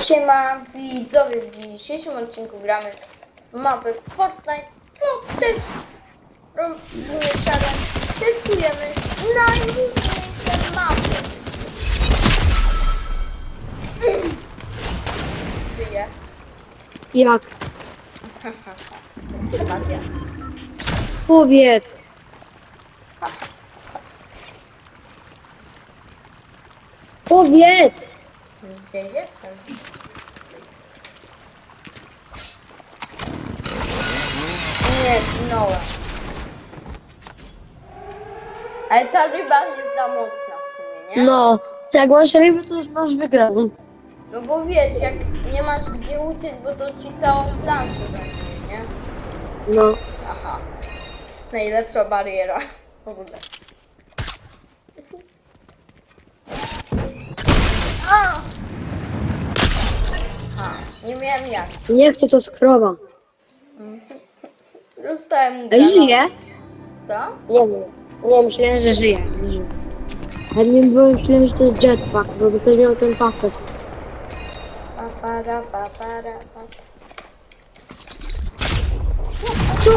Siema widzowie, w dzisiejszym odcinku gramy w mapę Fortnite no, test robimy challenge, testujemy najróżniejsze mapy Żyje Jak? Powiedz. Powiedz. Gdzieś jestem Nie, zginąłem Ale ta ryba jest za mocna w sumie, nie? No, jak masz rybę, to już masz wygraną. No bo wiesz, jak nie masz gdzie uciec, bo to ci całą planszę zajmuje, nie? No. Aha. Najlepsza bariera w ogóle. A! A, nie miałem jak. Niech to to skrowa. Dostałem Ej, granat. żyje? Co? Nie wiem. Nie, myślałem, że żyje. Nie żyje. Ale nie byłem, myślałem, że to jest jetpack, bo by to miał ten pasek. Pa, para, pa, para, pa. Co?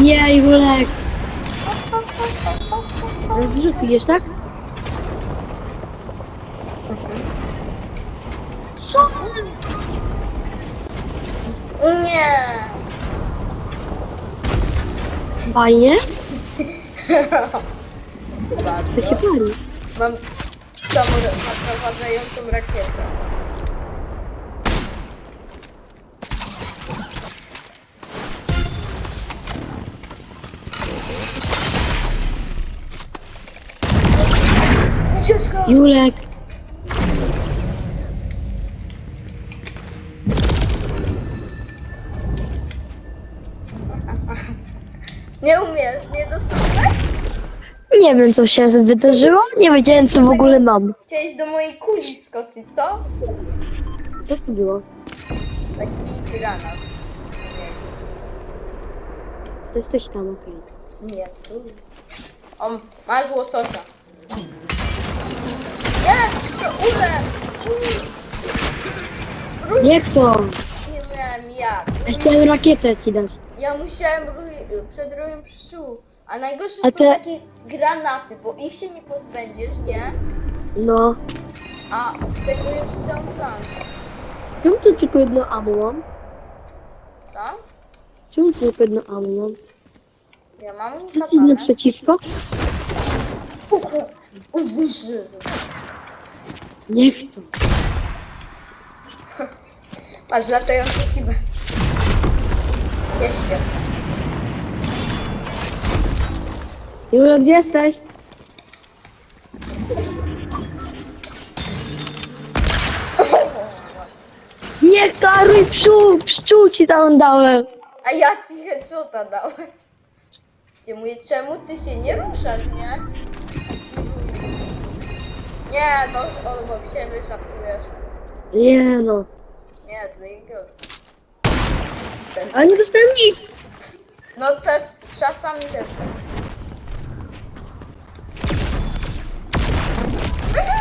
Nie, Julek. Zrzucisz, tak? Co? Nie! Fajnie? To Bardzo. się pali. Mam samolot naprowadzającą rakietę. Julek. Nie wiem, co się wydarzyło. Nie wiedziałem, co w ogóle mam. Chciałeś do mojej kuli wskoczyć, co? Co to było? Taki granat. Jesteś tam, okej. Nie, tu. O, masz łososia. Nie, jeszcze ule! Jak to? Nie miałem jak. Ja chciałem rakietę ci dać. Ja musiałem rój, przed rojem pszczół. A najgorsze A są te- takie granaty, bo ich się nie pozbędziesz, nie? No. A zdejmują ci całą planszę. Czemu tu tylko jedno ammo mam? Co? Czemu tu tylko jedno ammo mam? Ja mam Co ci katanę. naprzeciwko? Uhu, uzyszy. Niech to. Patrz, latający hibę. Jest się. Julek, gdzie jesteś? Nie karuj pszczół! Pszczół ci tam dałem! A ja ci headshota dałem. Ja mówię, czemu ty się nie ruszasz, nie? Nie, no obok siebie szafujesz. Nie no. Nie, to nie good. Ale nie dostałem nic! No też, czasami też tak.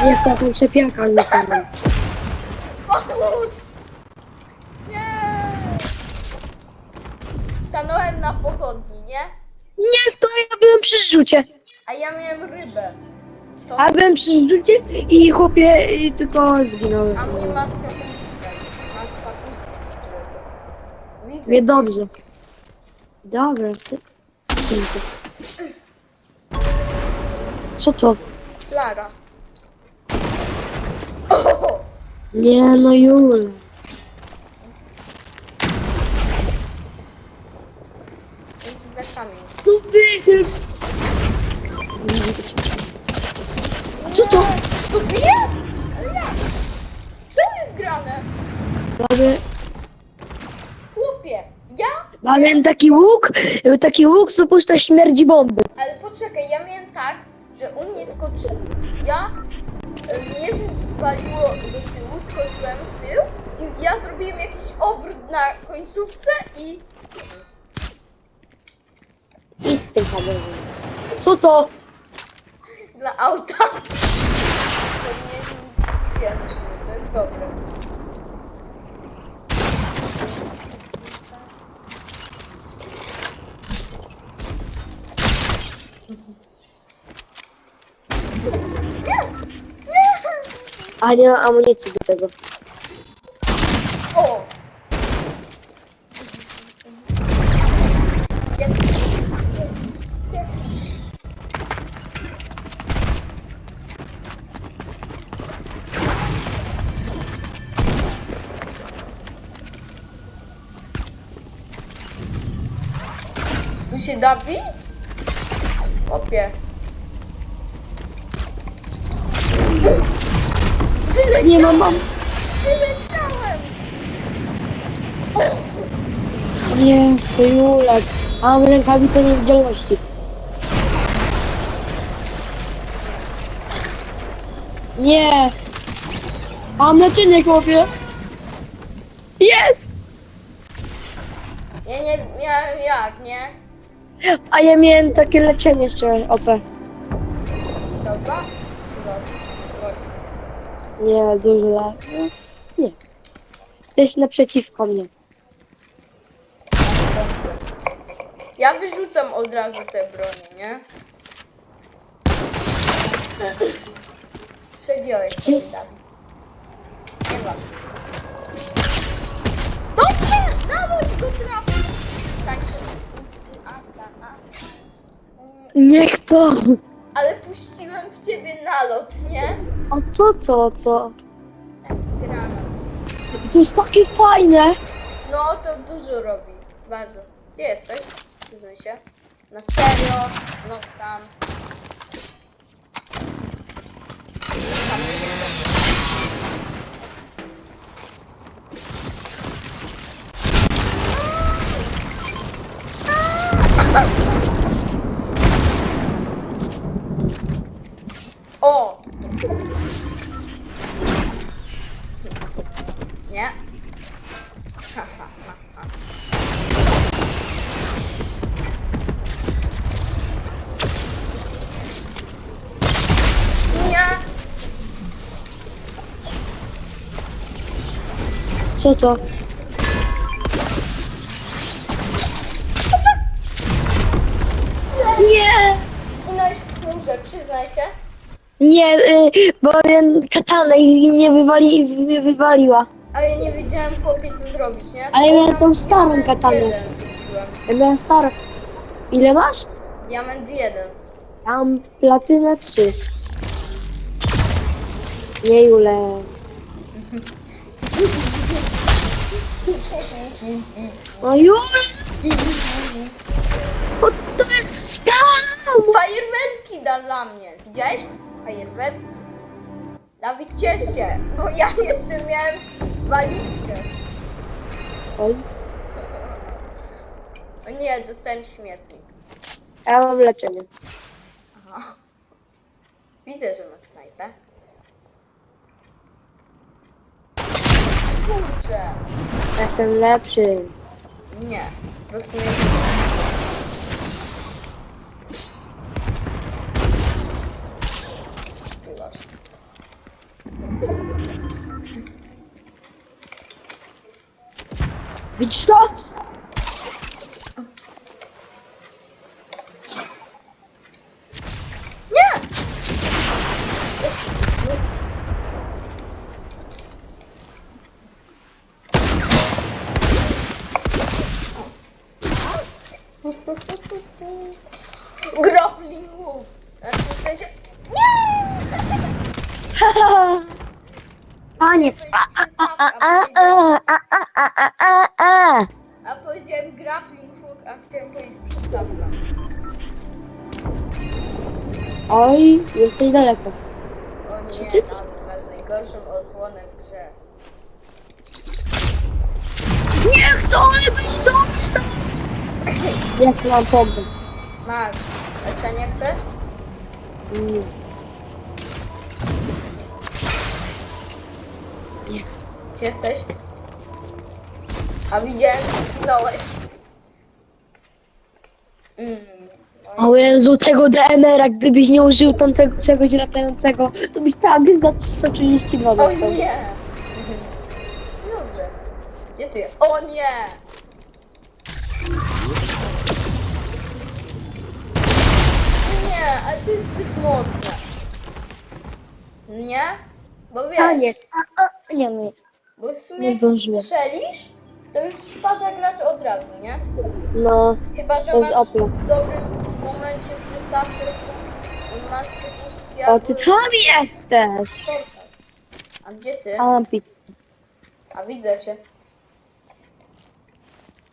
Jak taką czepiaka mi tam. Pomóż! Nie! Stanąłem na pochodni, nie? Niech to ja byłem przy zrzucie. A ja miałem rybę. To, A byłem przy zrzucie i chłopie i tylko zginąłem. a mnie maska pusta. Maska pusta. Widzę. Nie dobrze. Dobra, chcę. Dzięki. Co to? Flaga. O! Nie no Jul. Dzięki za kamień. No wychyl. Co to? To bije? Ale jak? Co jest grane? Mamy, Chłopie, ja? mamy taki łuk, taki łuk, co puszcza śmierdzi bomby. Ale poczekaj, ja miałem tak, że u mnie skoczył. Ja e, mnie waliło do skoczyłem w tył i ja zrobiłem jakiś obrót na końcówce i Idź z tym kamerą. Co to? dla auta. To nie wiem, to jest dobre. A nie ma amunicji do tego. O! Jak... Jak... Tu się da bić? Opie. Nie no mam. Wyleciałem! Nie, to Julek. A mam rękawice niewidzialności. Nie. A mam leczenie, chłopie. Jest! Ja nie miałem jak, nie? A ja miałem takie leczenie jeszcze OP. Dobra. Nie, dużo lepiej. Nie. Jesteś naprzeciwko mnie. Ja wyrzucam od razu te bronie, nie? Przegiąłeś sobie, Dawid. Nie ma. Dobrze! Dawaj go. Ucy, aca, a. Mm, Niech to. Ale puściłem w ciebie nalot, nie? A co to, co? Taki granat. To jest takie fajne. No, to dużo robi. Bardzo. Gdzie jesteś? Przyznaj się. Na serio? Znowu tam. Tam 哦，耶。哈哈哈哈，呀，走走。Nie, y, bo miałem katanę i nie wywali, i mnie wywaliła. Ale nie wiedziałem chłopie co zrobić, nie? Ale ja miałem tą Diament starą katanę. jeden kupiłem. Ja miałem starą. Ile masz? Diament jeden. Ja mam platynę 3. Nie, Jule. No Jule! O, to jest skam! Fajerwerki da dla mnie. Widziałeś? Fajerwerki. Dawid, ciesz się, bo ja jeszcze miałem walizkę. Oj, O nie, dostałem śmietnik. ja mam leczenie. Aha. Widzę, że ma snajpę. Kurczę. Jestem lepszy. Nie. Po prostu nie. Which stuff? Jesteś daleko. O Czy nie, ty- tam masz najgorszą odsłonę w grze. Niech to byś dostał! Jak mam pompę? Masz. Leczenie chcesz? Nie. Nie. Gdzie jesteś? A widziałem, że zginąłeś. O Jezu, tego DMR-a, gdybyś nie użył tam tego czegoś latającego, to byś tak za 132 O dostał. nie! Dobrze. Gdzie ty? O nie! Nie, ale to jest zbyt mocne. Nie? Bo wiesz, A nie, a, a, nie, no nie. bo w sumie nie jak zdążyłem. strzelisz, to już spada gracz od razu, nie? No, Chyba, że To jest masz Opla. w dobrym momencie przystawkę maskę pustki o ty tam jesteś! A gdzie ty? A mam pizzę. A widzę cię.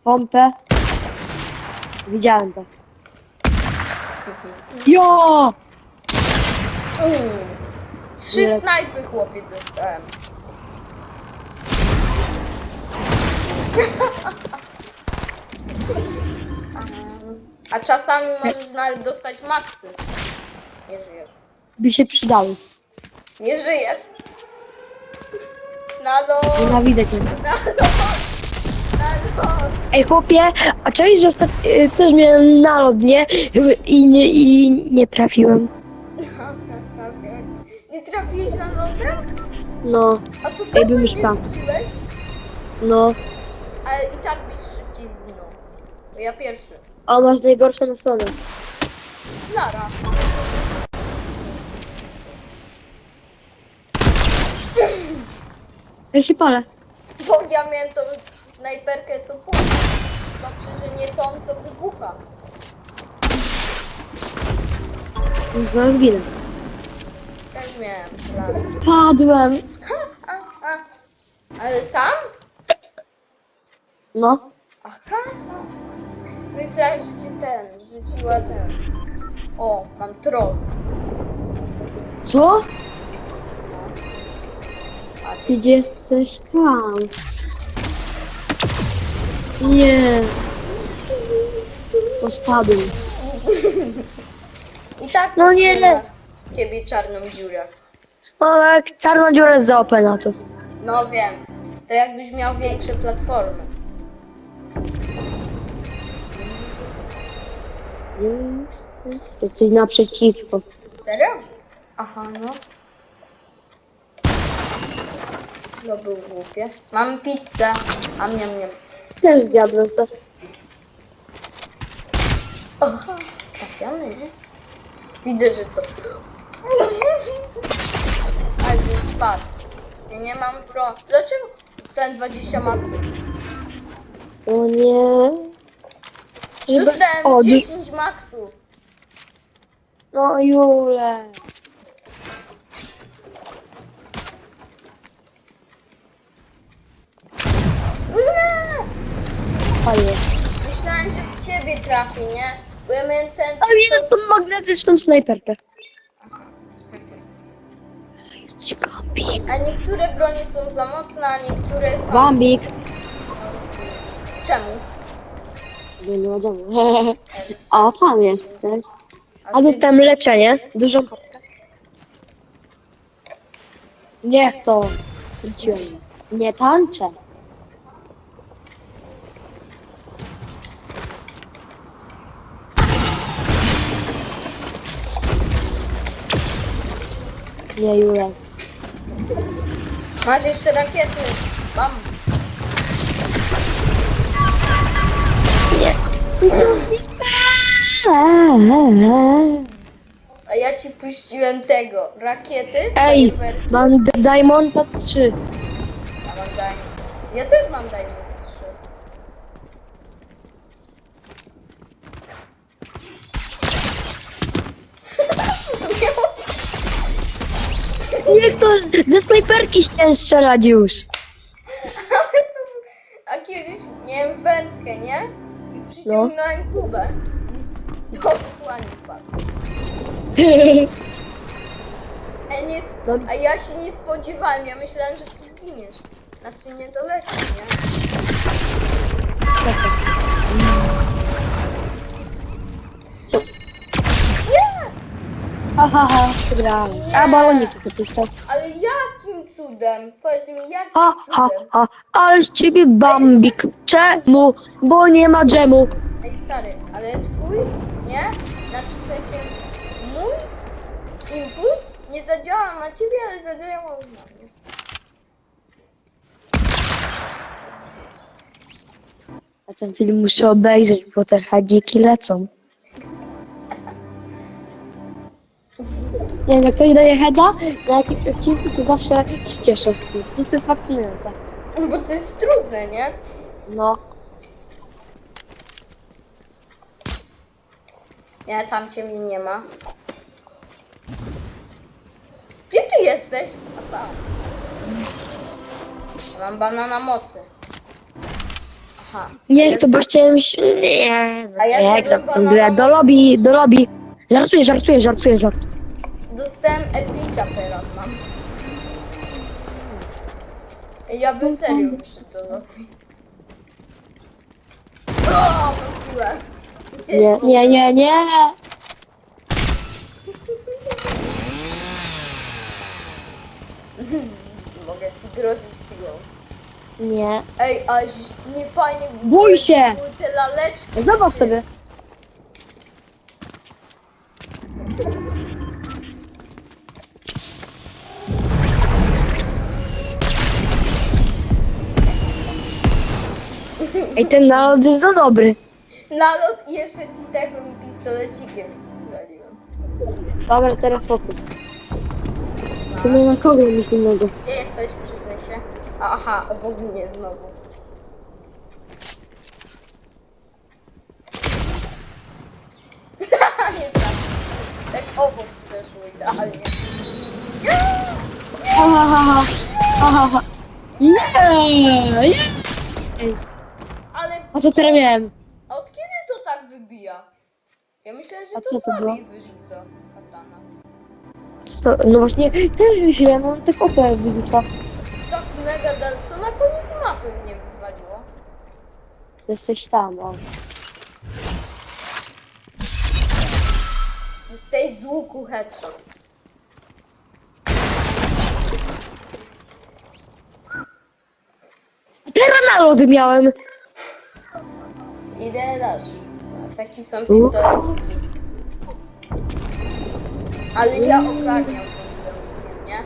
Pompę. Widziałem to. Jo! Mm. Trzy Nie. snajpy chłopie dostałem. A czasami możesz nawet dostać maksy. Nie żyjesz. By się przydały. Nie żyjesz. Na lot, Nienawidzę cię. na lot, na lot. Ej chłopie, a cześć, że ostat... y, też miałem nalot, nie? I nie, i nie trafiłem. Nie trafiłeś na lotem? No, A to tak bym już rzuciłeś? no. Ale i tak byś szybciej zginął. Bo ja pierwszy. A masz najgorsze na stronę. Lara. Ja się palę. Bo ja miałem tą snajperkę co pół. Znaczy, że nie tą co wybucha. Już zaraz ginę. Tak miałem. Lara. Spadłem. A, a. Ale sam? No. Aha. Myślałem, że ci ten, rzuciła ten. O, mam troll. Co? A Ty gdzie jesteś tam? Nie. To spadłem. I tak No nie. poświęca ciebie czarną dziurę. No jak czarna dziura jest za OP na to. No wiem. To jakbyś miał większe platformy. Jesteś. Jesteś naprzeciwko. Serio? Aha, no. No był głupie. Mam pizzę. A mnie mnie. Też zjadłem se. Aha, trafiony, nie? Widzę, że to... Ale spadł. Ja nie mam pro... Dlaczego? Dostałem 20 maksów. O nie. Dostałem O, du- 10 maksów. No Jule. Nie! Fajnie. Myślałem, że w ciebie trafi, nie? Bo ja miałem ten... Ale ja tą magnetyczną snajperkę. Jesteś Bambik. A niektóre bronie są za mocne, a niektóre są... Bambik. Czemu? Nie, nie. A tam jesteś. A ty- dostałem leczenie. Dużą papkę. Nie to. Straciłem. Nie tańczę. Nie, Jura. Masz jeszcze rakiety. Mam. A ja ci puściłem tego. Rakiety. Ej, fajerwerki. mam D- Diamonda 3. Ja mam Diamond. Ja też mam Diamond 3. Niech to z- ze snajperki chciałem strzelać już. I przyciągnąłem kubę. I dokładnie padł. A, nie, sp- a ja się nie spodziewałem, ja myślałem, że ty zginiesz. Znaczy nie doleci, nie? To? To? Nie! Ha, ha, ha, przegrałem. A baloniki sobie puszczał. Ale jakim cudem? Powiedz mi, jakim Ha, ha, cudem? ha, ale z ciebie bambik. Czemu? Bo nie ma dżemu. Ej stary, ale twój, nie? Znaczy w sensie mój impuls nie zadziałał na ciebie, ale zadziałał na mnie. A ten film muszę obejrzeć, bo te hadziki lecą. Nie wiem, jak ktoś daje heada na jakimś odcinku, to zawsze się cieszę. To jest satysfakcjonujące. Bo to jest trudne, nie? No. Nie, tam cię mnie nie ma. Gdzie ty jesteś? A tam. Ja Mam banana mocy. Aha. Nie, to bo chciałem się... Nie, no A ja nie, zjadłem Do lobby, do lobby. Żartuję, żartuję, żartuję, żartuję. Dostałem epika teraz mam. Ja bym serio lobby. O. Gdzie Nie, nie, nie, nie. Mogę ci grozić piłą. Nie. Ej, aż nie fajnie Bój się! były te laleczki. Zobacz ty. sobie. Ej, ten nalot jest za dobry. Nalot i jeszcze ci takim pistolecikiem strzeliłem. Dobra, teraz fokus. W sumie na kogo nic innego? Gdzie jesteś? Przyznaj się. Aha, obok mnie znowu. nie tak. Tak obok przeszło idealnie. Aha, ha, ha. Aha, ha. Nie, nie. Ej, a co teraz miałem? a od kiedy to tak wybija? Ja myślę, że A to było? słabiej wyrzuca katana. Co? No właśnie, też myślałem, on tak opę wyrzuca. Tak mega dal... Co na koniec mapy mnie wywaliło? To jesteś tam, o. Tej z łuku headshot. Ronaldo miałem. Idę dasz. Taki są pistoleciki. Ale ja ogarniam nie?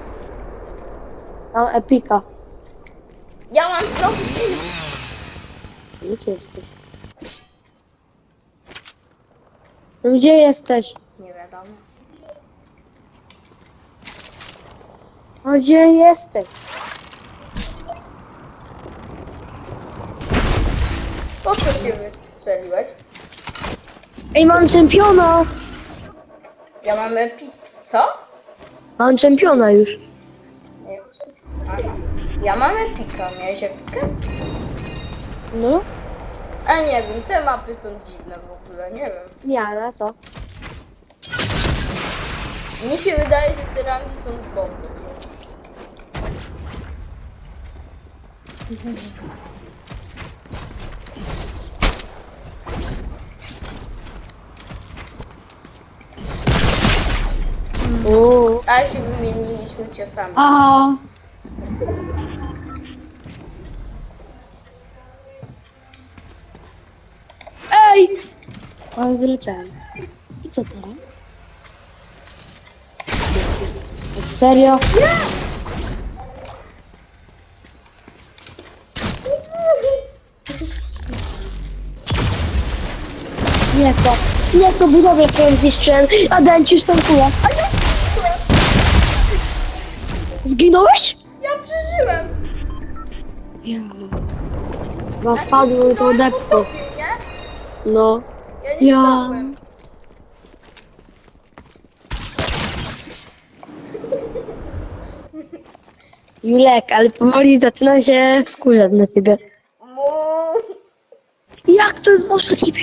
Mam epika. Ja mam kill. Gdzie jesteś? No gdzie jesteś? Nie wiadomo. No gdzie jesteś? Po co się wystrzeliłeś? Ej, mam czempiona! Ja mam epi... Co? Mam czempiona już. Nie. Aha. Ja mam epika. Miałeś epikę? No? A nie wiem, te mapy są dziwne w ogóle, nie wiem. Ja, na co? Mi się wydaje, że te rangi są z bomby. Uuu. Ale się wymieniliśmy ciosami. Aha. Ej! Ale zleciałem. I co teraz? Serio? Nie to. Nie to budowlę swoją zniszczyłem, a dałem ci sztankuje. Zginąłeś? Ja przeżyłem! Ja. Chyba spadł to depko. Nie? No. Ja nie Ja. spadłem. Julek, ale powoli zaczyna się wkurzać na ciebie. Mu... Jak to jest możliwe?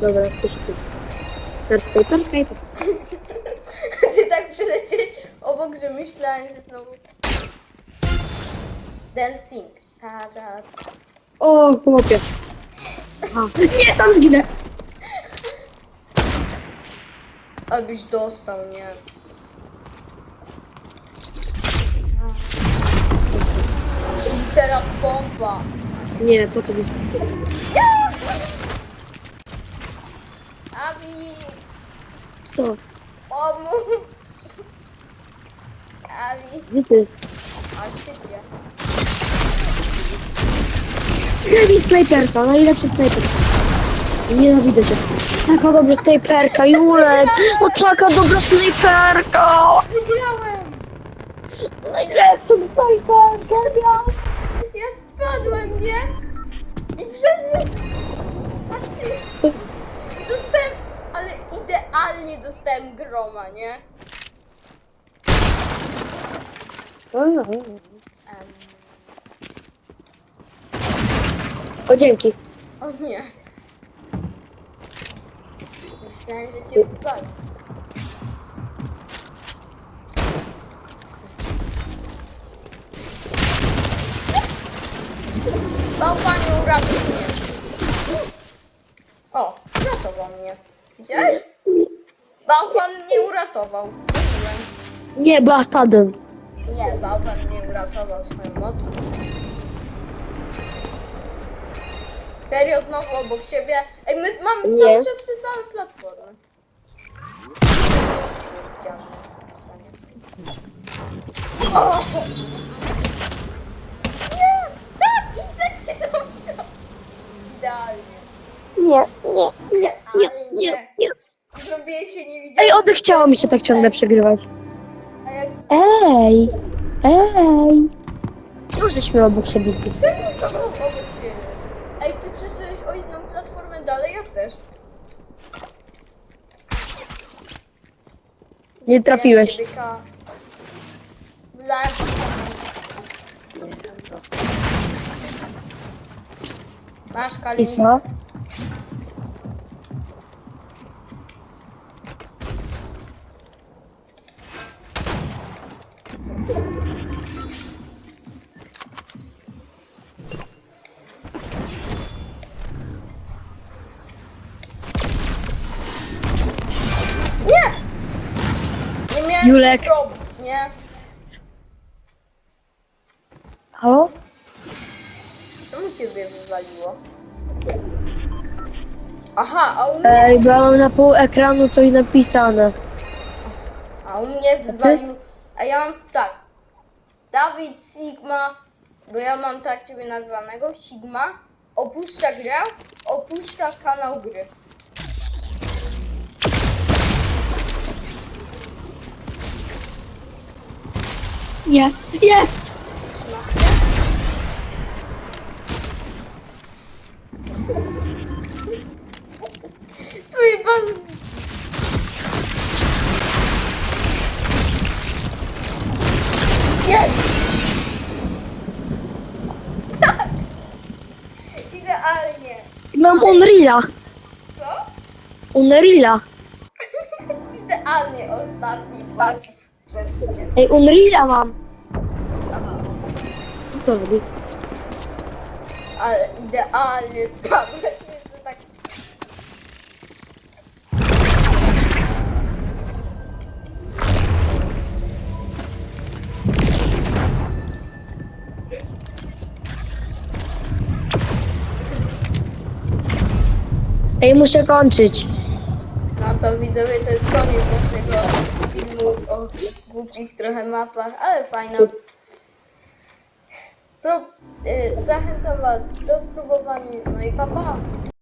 Dobra, jesteś ty. Perskaj, perskaj. Ty tak przelecieć obok, że myślałem, że znowu... Dancing. Ta, ta, O, chłopie. Aha. Nie, sam zginę. Abyś dostał, nie? I teraz pompa. Nie, po co ty... Abi, Co? pomóż. Abi, Gdzie ty? a szybkie. Jaki snajperka, najlepszy snajper. Nienawidzę cię. Taka dobra snajperka, Julek! No taka dobra snajperka! Wygrałem! Najlepsza snajperka, ja! Ja spadłem, nie? I przeżyłem! A ty... Idealnie dostałem groma, nie? Em, O, dzięki. o nie. Myślałem, że cię wypali. Uratował mnie. O, uratował mnie. Widziałeś? Bałwan mnie uratował. Mówiłem. Nie, bo ja spadłem. Nie, bałwan mnie uratował swoją mocą. Serio, znowu obok siebie. Ej, my mamy Nie. cały czas te same platformy. Widziałem. O! Nie! Tak! Insekty są w środku. Idealnie. Nie, nie, nie, nie, nie, nie. Zrobię się nie widziałem. Ej, odechciało mi się tak ciągle przegrywać. A jak Ej, ej. Czemu żeśmy obok siebie? To obok ciebie? Ej, ty przeszedłeś o jedną platformę dalej, ja też. Nie trafiłeś. Ja ciebie ka- Wylałem Masz I Kalin. co? Julek. co zrobić, nie? Halo? Czemu ciebie wywaliło? Aha, a u mnie, Ej, bo ja mam na pół ekranu coś napisane. a u mnie wywalił... A ja mam tak. Dawid Sigma, bo ja mam tak ciebie nazwanego, Sigma, opuszcza grę, opuszcza kanał gry. Nie. Jest! Twój pan... Jest! Tak! Idealnie! Mam Unreala. Co? Unreala. Idealnie ostatni pas. Ej, Unreala mam. Aha. Co to robi? Ale idealnie spadłeś jeszcze tak... Ej, muszę kończyć. No to widzowie, to jest koniec naszego filmu o głupich trochę mapach, ale fajna. Pro, y, zachęcam Was do spróbowania, no i pa pa!